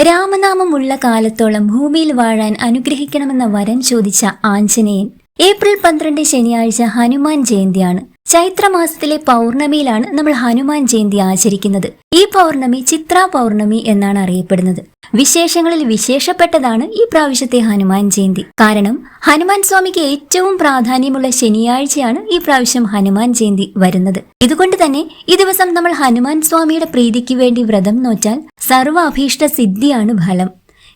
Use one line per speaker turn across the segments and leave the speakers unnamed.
രാമനാമമുള്ള കാലത്തോളം ഭൂമിയിൽ വാഴാൻ അനുഗ്രഹിക്കണമെന്ന വരം ചോദിച്ച ആഞ്ജനേയൻ. ഏപ്രിൽ പന്ത്രണ്ട് ശനിയാഴ്ച ഹനുമാൻ ജയന്തിയാണ്. ചൈത്രമാസത്തിലെ പൗർണമിയിലാണ് നമ്മൾ ഹനുമാൻ ജയന്തി ആചരിക്കുന്നത്. ഈ പൗർണമി ചിത്ര പൗർണമി എന്നാണ് അറിയപ്പെടുന്നത്. വിശേഷങ്ങളിൽ വിശേഷപ്പെട്ടതാണ് ഈ പ്രാവശ്യത്തെ ഹനുമാൻ ജയന്തി. കാരണം ഹനുമാൻ സ്വാമിക്ക് ഏറ്റവും പ്രാധാന്യമുള്ള ശനിയാഴ്ചയാണ് ഈ പ്രാവശ്യം ഹനുമാൻ ജയന്തി വരുന്നത്. ഇതുകൊണ്ട് തന്നെ ഈ ദിവസം നമ്മൾ ഹനുമാൻ സ്വാമിയുടെ പ്രീതിക്ക് വേണ്ടി വ്രതം നോറ്റാൽ സർവ അഭീഷ്ട സിദ്ധിയാണ് ഫലം.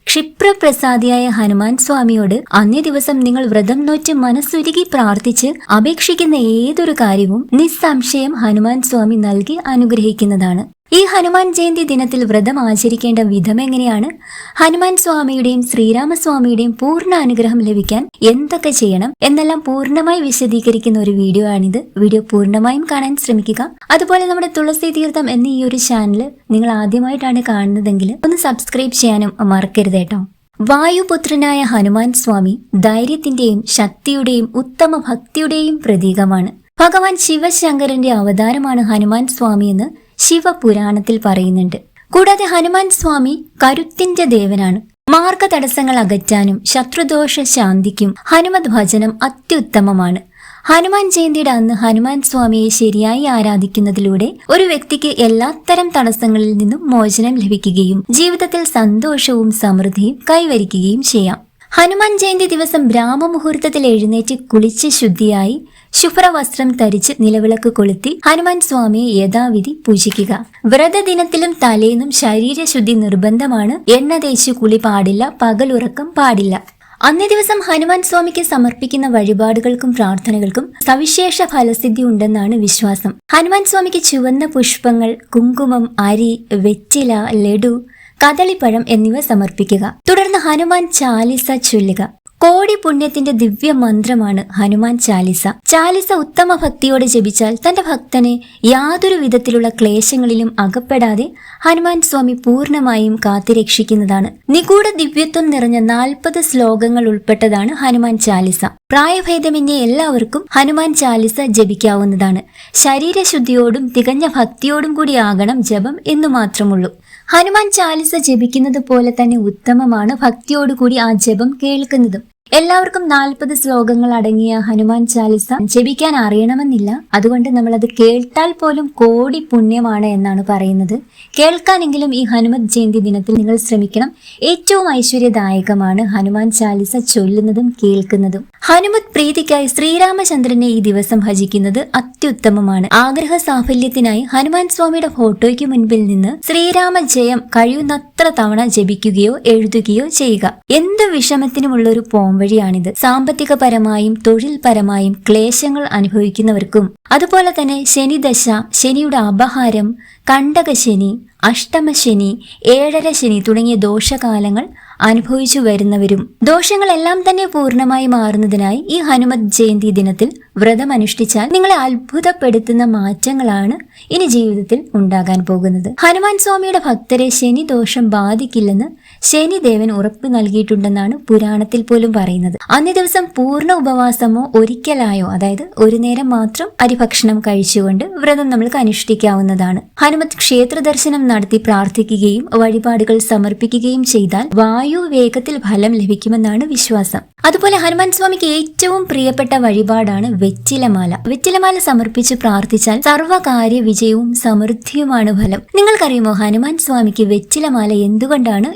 ക്ഷിപ്രപ്രസാദിയായ ഹനുമാൻ സ്വാമിയോട് അന്നേ ദിവസം നിങ്ങൾ വ്രതം നോറ്റ് മനസ്സുരുകി പ്രാർത്ഥിച്ച് അപേക്ഷിക്കുന്ന ഏതൊരു കാര്യവും നിസ്സംശയം ഹനുമാൻ സ്വാമി നൽകി അനുഗ്രഹിക്കുന്നതാണ്. ഈ ഹനുമാൻ ജയന്തി ദിനത്തിൽ വ്രതം ആചരിക്കേണ്ട വിധം എങ്ങനെയാണ്? ഹനുമാൻ സ്വാമിയുടെയും ശ്രീരാമസ്വാമിയുടെയും പൂർണ അനുഗ്രഹം ലഭിക്കാൻ എന്തൊക്കെ ചെയ്യണം? എന്നെല്ലാം പൂർണമായി വിശദീകരിക്കുന്ന ഒരു വീഡിയോ ആണിത്. വീഡിയോ പൂർണമായും കാണാൻ ശ്രമിക്കുക. അതുപോലെ നമ്മുടെ തുളസി തീർത്ഥം എന്ന ഈ ഒരു ചാനൽ നിങ്ങൾ ആദ്യമായിട്ടാണ് കാണുന്നതെങ്കിൽ ഒന്ന് സബ്സ്ക്രൈബ് ചെയ്യാനും മറക്കരുത് കേട്ടോ. വായുപുത്രനായ ഹനുമാൻ സ്വാമി ധൈര്യത്തിന്റെയും ശക്തിയുടെയും ഉത്തമ ഭക്തിയുടെയും പ്രതീകമാണ്. ഭഗവാൻ ശിവശങ്കരന്റെ അവതാരമാണ് ഹനുമാൻ സ്വാമി എന്ന് ശിവപുരാണത്തിൽ പറയുന്നുണ്ട്. കൂടാതെ ഹനുമാൻ സ്വാമി കരുത്തിന്റെ ദേവനാണ്. മാർഗ തടസ്സങ്ങൾ അകറ്റാനും ശത്രുദോഷ ശാന്തിക്കും ഹനുമത് ഭജനം അത്യുത്തമമാണ്. ഹനുമാൻ ജയന്തിയുടെ അന്ന് ഹനുമാൻ സ്വാമിയെ ശരിയായി ആരാധിക്കുന്നതിലൂടെ ഒരു വ്യക്തിക്ക് എല്ലാത്തരം തടസ്സങ്ങളിൽ നിന്നും മോചനം ലഭിക്കുകയും ജീവിതത്തിൽ സന്തോഷവും സമൃദ്ധിയും കൈവരിക്കുകയും ചെയ്യാം. ഹനുമാൻ ജയന്തി ദിവസം ബ്രാഹ്മ മുഹൂർത്തത്തിൽ എഴുന്നേറ്റ് കുളിച്ച് ശുദ്ധിയായി ശുഭ്രവസ്ത്രം ധരിച്ച് നിലവിളക്ക് കൊളുത്തി ഹനുമാൻ സ്വാമിയെ യഥാവിധി പൂജിക്കുക. വ്രതദിനത്തിലും തലേന്നും ശരീരശുദ്ധി നിർബന്ധമാണ്. എണ്ണ തേച്ച് കുളി പാടില്ല പകലുറക്കം പാടില്ല. അന്നേ ദിവസം ഹനുമാൻ സ്വാമിക്ക് സമർപ്പിക്കുന്ന വഴിപാടുകൾക്കും പ്രാർത്ഥനകൾക്കും സവിശേഷ ഫലസിദ്ധി ഉണ്ടെന്നാണ് വിശ്വാസം. ഹനുമാൻ സ്വാമിക്ക് ചുവന്ന പുഷ്പങ്ങൾ കുങ്കുമം അരി വെറ്റില ലഡു കദളിപ്പഴം എന്നിവ സമർപ്പിക്കുക. തുടർന്ന് ഹനുമാൻ ചാലിസ ചൊല്ലുക. കോടി പുണ്യത്തിന്റെ ദിവ്യ മന്ത്രമാണ് ഹനുമാൻ ചാലിസ. ചാലിസ ഉത്തമ ഭക്തിയോടെ ജപിച്ചാൽ തന്റെ ഭക്തനെ യാതൊരു വിധത്തിലുള്ള ക്ലേശങ്ങളിലും അകപ്പെടാതെ ഹനുമാൻ സ്വാമി പൂർണമായും കാത്തിരക്ഷിക്കുന്നതാണ്. നിഗൂഢ ദിവ്യത്വം നിറഞ്ഞ നാൽപ്പത് ശ്ലോകങ്ങൾ ഉൾപ്പെട്ടതാണ് ഹനുമാൻ ചാലിസ. പ്രായഭേദമന്യേ എല്ലാവർക്കും ഹനുമാൻ ചാലിസ ജപിക്കാവുന്നതാണ്. ശരീരശുദ്ധിയോടും തികഞ്ഞ ഭക്തിയോടും കൂടി ആകണം ജപം എന്നു മാത്രമുള്ളൂ. ഹനുമാൻ ചാലിസ ജപിക്കുന്നത് പോലെ തന്നെ ഉത്തമമാണ് ഭക്തിയോടുകൂടി ആ ജപം കേൾക്കുന്നതും. എല്ലാവർക്കും നാൽപ്പത് ശ്ലോകങ്ങൾ അടങ്ങിയ ഹനുമാൻ ചാലിസ ജപിക്കാൻ അറിയണമെന്നില്ല. അതുകൊണ്ട് നമ്മൾ അത് കേട്ടാൽ പോലും കോടി പുണ്യമാണ് എന്നാണ് പറയുന്നത്. കേൾക്കാനെങ്കിലും ഈ ഹനുമത് ജയന്തി ദിനത്തിൽ നിങ്ങൾ ശ്രമിക്കണം. ഏറ്റവും ഐശ്വര്യദായകമാണ് ഹനുമാൻ ചാലിസ ചൊല്ലുന്നതും കേൾക്കുന്നതും. ഹനുമത് പ്രീതിക്കായി ശ്രീരാമചന്ദ്രനെ ഈ ദിവസം ഭജിക്കുന്നത് അത്യുത്തമമാണ്. ആഗ്രഹ സാഫല്യത്തിനായി ഹനുമാൻ സ്വാമിയുടെ ഫോട്ടോയ്ക്ക് മുൻപിൽ നിന്ന് ശ്രീരാമ ജയം കഴിയുന്നത്ര തവണ ജപിക്കുകയോ എഴുതുകയോ ചെയ്യുക. എന്ത് വിഷമത്തിനുമുള്ള ഒരു പോംവഴിയാണിത് സാമ്പത്തികപരമായും തൊഴിൽപരമായും ക്ലേശങ്ങൾ അനുഭവിക്കുന്നവർക്കും അതുപോലെ തന്നെ ശനിദശ ശനിയുടെ അപഹാരം കണ്ടകശനി അഷ്ടമശനി ഏഴര ശനി തുടങ്ങിയ ദോഷകാലങ്ങൾ അനുഭവിച്ചു വരുന്നവരും ദോഷങ്ങളെല്ലാം തന്നെ പൂർണമായി മാറുന്നതിനായി ഈ ഹനുമത് ജയന്തി ദിനത്തിൽ വ്രതം അനുഷ്ഠിച്ചാൽ നിങ്ങളെ അത്ഭുതപ്പെടുത്തുന്ന മാറ്റങ്ങളാണ് ഇനി ജീവിതത്തിൽ ഉണ്ടാകാൻ പോകുന്നത്. ഹനുമാൻ സ്വാമിയുടെ ഭക്തരെ ശനി ദോഷം ബാധിക്കില്ലെന്ന് ശനിദേവൻ ഉറപ്പ് നൽകിയിട്ടുണ്ടെന്നാണ് പുരാണത്തിൽ പോലും പറയുന്നത്. അന്നേ ദിവസം പൂർണ ഉപവാസമോ ഒരിക്കലായോ അതായത് ഒരു നേരം മാത്രം അരിഭക്ഷണം കഴിച്ചുകൊണ്ട് വ്രതം നമ്മൾക്ക് അനുഷ്ഠിക്കാവുന്നതാണ്. ഹനുമത് ക്ഷേത്ര ദർശനം നടത്തി പ്രാർത്ഥിക്കുകയും വഴിപാടുകൾ സമർപ്പിക്കുകയും ചെയ്താൽ വായു വേഗത്തിൽ ഫലം ലഭിക്കുമെന്നാണ് വിശ്വാസം. അതുപോലെ ഹനുമാൻ സ്വാമിക്ക് ഏറ്റവും പ്രിയപ്പെട്ട വഴിപാടാണ് വെറ്റിലമാല. വെറ്റിലമാല സമർപ്പിച്ച് പ്രാർത്ഥിച്ചാൽ സർവകാര്യ വിജയവും സമൃദ്ധിയുമാണ് ഫലം. നിങ്ങൾക്കറിയുമോ ഹനുമാൻ സ്വാമിക്ക് വെറ്റിലമാല എന്തുകൊണ്ടാണ്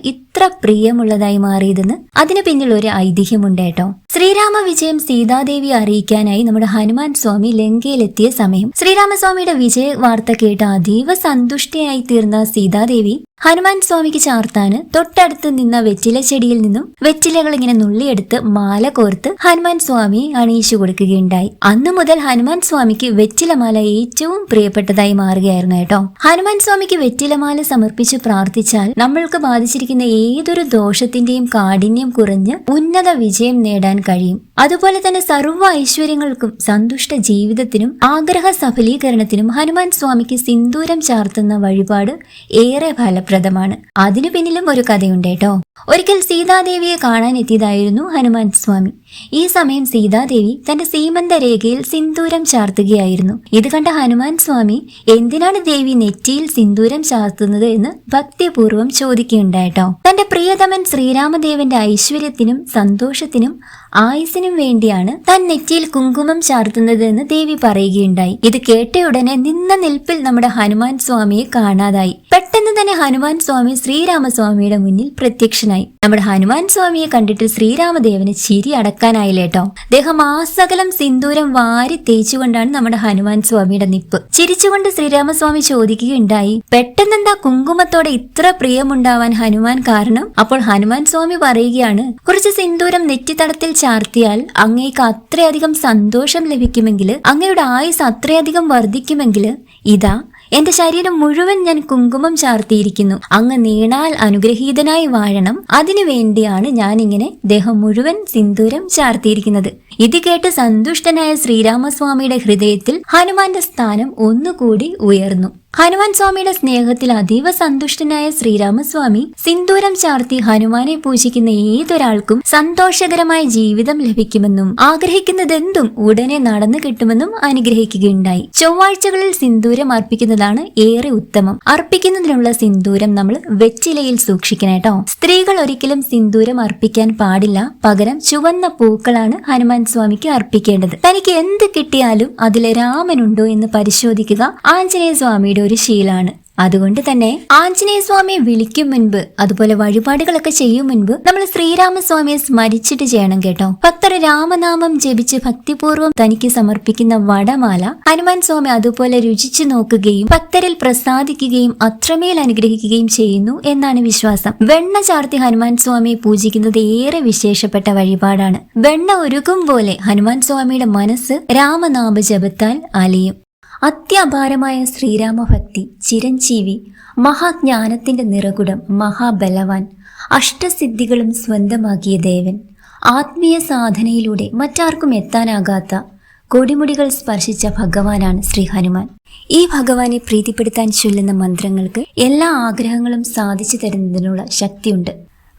പ്രിയമുള്ളതായി മാറിയതെന്ന് അതിന് പിന്നിൽ ഒരു ഐതിഹ്യമുണ്ട് കേട്ടോ. ശ്രീരാമ വിജയം സീതാദേവി അറിയിക്കാനായി നമ്മുടെ ഹനുമാൻ സ്വാമി ലങ്കയിലെത്തിയ സമയം. ശ്രീരാമസ്വാമിയുടെ വിജയ വാർത്ത കേട്ട അതീവ സന്തുഷ്ടയായി തീർന്ന സീതാദേവി ഹനുമാൻ സ്വാമിക്ക് ചാർത്താന് തൊട്ടടുത്ത് നിന്ന വെറ്റില ചെടിയിൽ നിന്നും വെറ്റിലകൾ ഇങ്ങനെ നുള്ളിയെടുത്ത് മാല കോർത്ത് ഹനുമാൻ സ്വാമി അണിയിച്ചു കൊടുക്കുകയുണ്ടായി. അന്നു മുതൽ ഹനുമാൻ സ്വാമിക്ക് വെറ്റിലമാല ഏറ്റവും പ്രിയപ്പെട്ടതായി മാറുകയായിരുന്നു കേട്ടോ. ഹനുമാൻ സ്വാമിക്ക് വെറ്റിലമാല സമർപ്പിച്ച് പ്രാർത്ഥിച്ചാൽ നമ്മൾക്ക് ബാധിച്ചിരിക്കുന്ന ഏതൊരു ദോഷത്തിന്റെയും കാഠിന്യം കുറഞ്ഞ് ഉന്നത വിജയം നേടാൻ കഴിയും. അതുപോലെ തന്നെ സർവ ഐശ്വര്യങ്ങൾക്കും സന്തുഷ്ട ജീവിതത്തിനും ആഗ്രഹ സഫലീകരണത്തിനും ഹനുമാൻ സ്വാമിക്ക് സിന്ദൂരം ചാർത്തുന്ന വഴിപാട് ഏറെ ഫലപ്രദമാണ്. അതിനു പിന്നിലും ഒരു കഥയുണ്ട് കേട്ടോ. ഒരിക്കൽ സീതാദേവിയെ കാണാൻ എത്തിയതായിരുന്നു ഹനുമാൻ സ്വാമി. ഈ സമയം സീതാദേവി തന്റെ സീമന്ത രേഖയിൽ സിന്ദൂരം ചാർത്തുകയായിരുന്നു. ഇത് കണ്ട ഹനുമാൻ സ്വാമി എന്തിനാണ് ദേവി നെറ്റിയിൽ സിന്ദൂരം ചാർത്തുന്നത്? എന്ന് ഭക്തിപൂർവം ചോദിക്കുകയുണ്ടായിട്ടോ. തന്റെ പ്രിയതമൻ ശ്രീരാമദേവന്റെ ഐശ്വര്യത്തിനും സന്തോഷത്തിനും ആയുസിനും വേണ്ടിയാണ് താൻ നെറ്റിയിൽ കുങ്കുമം ചാർത്തുന്നത് എന്ന് ദേവി പറയുകയുണ്ടായി. ഇത് കേട്ടയുടനെ നിന്ന നിൽപ്പിൽ നമ്മുടെ ഹനുമാൻ സ്വാമിയെ കാണാതായി. പെട്ടെന്ന് തന്നെ ഹനുമാൻ സ്വാമി ശ്രീരാമസ്വാമിയുടെ മുന്നിൽ പ്രത്യക്ഷനായി. നമ്മുടെ ഹനുമാൻ സ്വാമിയെ കണ്ടിട്ട് ശ്രീരാമദേവന് ചിരി അടക്കാനായില്ലേട്ടോ അദ്ദേഹം ആസകലം സിന്ദൂരം വാരി തേച്ചുകൊണ്ടാണ് നമ്മുടെ ഹനുമാൻ സ്വാമിയുടെ നിപ്പ്. ചിരിച്ചുകൊണ്ട് ശ്രീരാമസ്വാമി ചോദിക്കുകയുണ്ടായി പെട്ടെന്നെന്താ കുങ്കുമത്തോടെ ഇത്ര പ്രിയമുണ്ടാവാൻ ഹനുമാൻ കാരണം? അപ്പോൾ ഹനുമാൻ സ്വാമി പറയുകയാണ് കുറച്ച് സിന്ദൂരം നെറ്റിത്തടത്തിൽ ചാർത്തിയാൽ അങ്ങേക്ക് അത്രയധികം സന്തോഷം ലഭിക്കുമെങ്കിൽ അങ്ങയുടെ ആയുസ് അത്രയധികം വർദ്ധിക്കുമെങ്കിൽ ഇതാ എന്റെ ശരീരം മുഴുവൻ ഞാൻ കുങ്കുമം ചാർത്തിയിരിക്കുന്നു. അങ്ങ് നീണാൽ അനുഗ്രഹീതനായി വാഴണം. അതിനു വേണ്ടിയാണ് ഞാൻ ഇങ്ങനെ ദേഹം മുഴുവൻ സിന്ദൂരം ചാർത്തിയിരിക്കുന്നത്. ഇത് കേട്ട് സന്തുഷ്ടനായ ശ്രീരാമസ്വാമിയുടെ ഹൃദയത്തിൽ ഹനുമാന്റെ സ്ഥാനം ഒന്നുകൂടി ഉയർന്നു. ഹനുമാൻ സ്വാമിയുടെ സ്നേഹത്തിൽ അതീവ സന്തുഷ്ടനായ ശ്രീരാമസ്വാമി സിന്ദൂരം ചാർത്തി ഹനുമാനെ പൂജിക്കുന്ന ഏതൊരാൾക്കും സന്തോഷകരമായ ജീവിതം ലഭിക്കുമെന്നും ആഗ്രഹിക്കുന്നതെന്തും ഉടനെ നടന്നു കിട്ടുമെന്നും അനുഗ്രഹിക്കുകയുണ്ടായി. ചൊവ്വാഴ്ചകളിൽ സിന്ദൂരം അർപ്പിക്കുന്നതാണ് ഏറെ ഉത്തമം. അർപ്പിക്കുന്നതിനുള്ള സിന്ദൂരം നമ്മൾ വെച്ചിലയിൽ സൂക്ഷിക്കണം കേട്ടോ. സ്ത്രീകൾ ഒരിക്കലും സിന്ദൂരം അർപ്പിക്കാൻ പാടില്ല. പകരം ചുവന്ന പൂക്കളാണ് ഹനുമാൻ സ്വാമിക്ക് അർപ്പിക്കേണ്ടത്. തനിക്ക് എന്ത് കിട്ടിയാലും അതിലെ രാമനുണ്ടോ എന്ന് പരിശോധിക്കുക. ആഞ്ജനേയ സ്വാമിയുടെ ഒരു ശീലാണ് അതുകൊണ്ട് തന്നെ ആഞ്ജനേയ സ്വാമിയെ വിളിക്കും മുൻപ് അതുപോലെ വഴിപാടുകളൊക്കെ ചെയ്യും മുൻപ് നമ്മൾ ശ്രീരാമസ്വാമിയെ സ്മരിച്ചിട്ട് ചെയ്യണം കേട്ടോ. ഭക്തർ രാമനാമം ജപിച്ച് ഭക്തിപൂർവം തനിക്ക് സമർപ്പിക്കുന്ന വടമാല ഹനുമാൻ സ്വാമി അതുപോലെ രുചിച്ചു നോക്കുകയും ഭക്തരിൽ പ്രസാദിക്കുകയും അത്രമേൽ അനുഗ്രഹിക്കുകയും ചെയ്യുന്നു എന്നാണ് വിശ്വാസം. വെണ്ണ ചാർത്തി ഹനുമാൻ സ്വാമിയെ പൂജിക്കുന്നത് ഏറെ വിശേഷപ്പെട്ട വഴിപാടാണ്. വെണ്ണ ഒരുക്കും പോലെ ഹനുമാൻ സ്വാമിയുടെ മനസ്സ് രാമനാമ ജപത്താൽ അലിയും. അത്യപാരമായ ശ്രീരാമഭക്തി ചിരഞ്ജീവി മഹാജ്ഞാനത്തിന്റെ നിറകുടം മഹാബലവാൻ അഷ്ടസിദ്ധികളും സ്വന്തമാക്കിയ ദേവൻ ആത്മീയ സാധനയിലൂടെ മറ്റാർക്കും എത്താനാകാത്ത കൊടിമുടികൾ സ്പർശിച്ച ഭഗവാനാണ് ശ്രീ ഹനുമാൻ ഈ ഭഗവാനെ പ്രീതിപ്പെടുത്താൻ ചൊല്ലുന്ന മന്ത്രങ്ങൾക്ക് എല്ലാ ആഗ്രഹങ്ങളും സാധിച്ചു തരുന്നതിനുള്ള ശക്തിയുണ്ട്.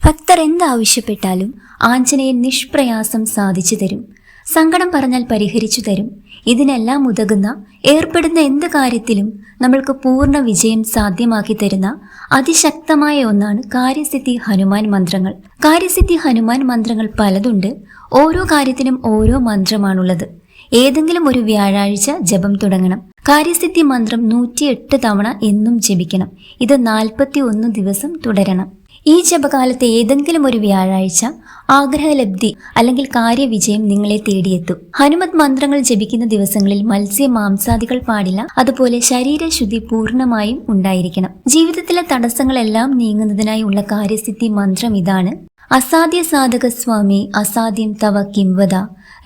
ഭക്തർ എന്താവശ്യപ്പെട്ടാലും ആഞ്ജനേയൻ നിഷ്പ്രയാസം സാധിച്ചു തരും. സങ്കടം പറഞ്ഞാൽ പരിഹരിച്ചു തരും. ഇതിനെല്ലാം ഉതകുന്ന ഏർപ്പെടുന്ന എന്ത് കാര്യത്തിലും നമ്മൾക്ക് പൂർണ വിജയം സാധ്യമാക്കി തരുന്ന അതിശക്തമായ ഒന്നാണ് കാര്യസിദ്ധി ഹനുമാൻ മന്ത്രങ്ങൾ. കാര്യസിദ്ധി ഹനുമാൻ മന്ത്രങ്ങൾ പലതുണ്ട്. ഓരോ കാര്യത്തിനും ഓരോ മന്ത്രമാണുള്ളത്. ഏതെങ്കിലും ഒരു വ്യാഴാഴ്ച ജപം തുടങ്ങണം. കാര്യസിദ്ധി മന്ത്രം നൂറ്റിയെട്ട് തവണ എന്നും ജപിക്കണം. ഇത് നാൽപ്പത്തി ഒന്ന് ദിവസം തുടരണം. ഈ ജപകാലത്തെ ഏതെങ്കിലും ഒരു വ്യാഴാഴ്ച ആഗ്രഹലബ്ധി അല്ലെങ്കിൽ കാര്യവിജയം നിങ്ങളെ തേടിയെത്തും. ഹനുമത് മന്ത്രങ്ങൾ ജപിക്കുന്ന ദിവസങ്ങളിൽ മത്സ്യ മാംസാദികൾ പാടില്ല. അതുപോലെ ശരീരശുദ്ധി പൂർണമായും ഉണ്ടായിരിക്കണം. ജീവിതത്തിലെ തടസ്സങ്ങളെല്ലാം നീങ്ങുന്നതിനായി ഉള്ള കാര്യസിദ്ധി മന്ത്രം ഇതാണ്. അസാധ്യ സാധക സ്വാമി അസാധ്യം തവ കിംവദ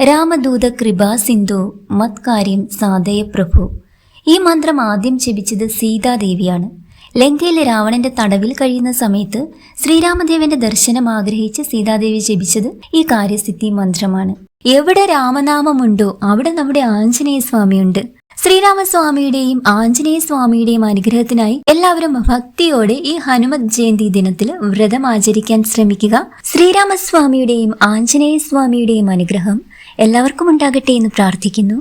രാമദൂത കൃപാ സിന്ധു മത്കാര്യം സാധയ പ്രഭു. ഈ മന്ത്രം ആദ്യം ജപിച്ചത് സീതാദേവിയാണ്. ലങ്കയിലെ രാവണന്റെ തടവിൽ കഴിയുന്ന സമയത്ത് ശ്രീരാമദേവന്റെ ദർശനം ആഗ്രഹിച്ച് സീതാദേവി ജപിച്ചത് ഈ കാര്യസിദ്ധി മന്ത്രമാണ്. എവിടെ രാമനാമമുണ്ടോ അവിടെ നമ്മുടെ ആഞ്ജനേയ സ്വാമിയുണ്ട് ശ്രീരാമസ്വാമിയുടെയും ആഞ്ജനേയ സ്വാമിയുടെയും അനുഗ്രഹത്തിനായി എല്ലാവരും ഭക്തിയോടെ ഈ ഹനുമത് ജയന്തി ദിനത്തിൽ വ്രതം ആചരിക്കാൻ ശ്രമിക്കുക. ശ്രീരാമസ്വാമിയുടെയും ആഞ്ജനേയ സ്വാമിയുടെയും അനുഗ്രഹം എല്ലാവർക്കും ഉണ്ടാകട്ടെ എന്ന് പ്രാർത്ഥിക്കുന്നു.